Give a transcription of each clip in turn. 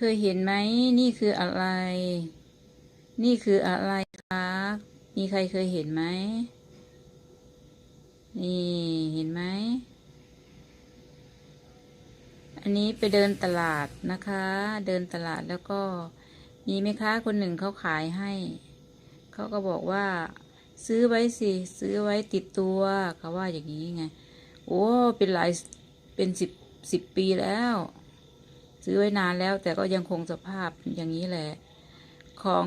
เคยเห็นไหมนี่คืออะไร นี่คืออะไรคะมีใครเคยเห็นไหมนี่เห็นไหมอันนี้ไปเดินตลาดนะคะ เดินตลาดแล้วก็มีแม่ค้าคนหนึ่งเขาขายให้ เขาก็บอกว่า ซื้อไว้สิ ซื้อไว้ติดตัวเขาว่าอย่างนี้ไง โอ้ เป็นหลายเป็นสิบสิบปีแล้ว ซื้อไว้นานแล้วแต่ก็ยังคงสภาพอย่างนี้แหละ ของ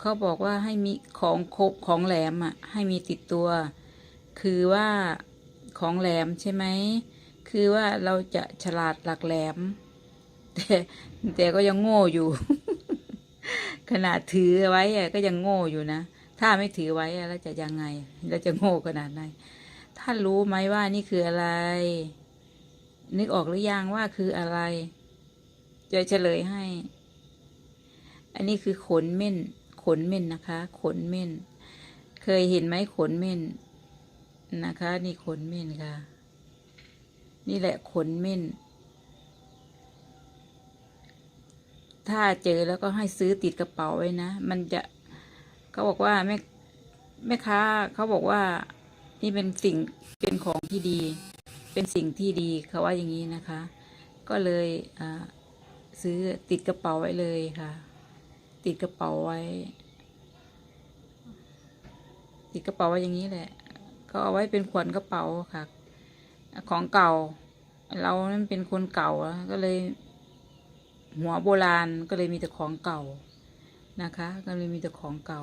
เขาบอกว่าให้มีของครบของแหลมอะ ให้มีติดตัว คือว่าของแหลมใช่ไหม คือว่าเราจะฉลาดหลักแหลม แต่แต่ก็ยังโง่อยู่ ขนาดถือไว้อะก็ยังโง่อยู่นะ ถ้าไม่ถือไว้แล้วจะยังไง แล้วจะโง่ขนาดไหน ท่านรู้ไหมว่านี่คืออะไรนึกออกหรือยังว่าคืออะไร จะเฉลยให้ อันนี้คือขนเม่น ขนเม่นนะคะ ขนเม่น เคยเห็นไหมขนเม่นนะคะ นี่ขนเม่นค่ะ นี่แหละขนเม่น ถ้าเจอแล้วก็ให้ซื้อติดกระเป๋าไว้นะ มันจะเขาบอกว่าแม่แม่ค้าเขาบอกว่านี่เป็นสิ่งเป็นของที่ดี เป็นสิ่งที่ดีเขาว่าอย่างนี้นะคะ ก็เลยอ่า ซื้อติดกระเป๋าไว้เลยค่ะ ติดกระเป๋าไว้ ติดกระเป๋าไว้อย่างนี้แหละ ก็เอาไว้เป็นขวัญกระเป๋าค่ะ ของเก่า เรานั่นเป็นคนเก่าก็เลย หัวโบราณก็เลยมีแต่ของเก่านะคะ ก็เลยมีแต่ของเก่า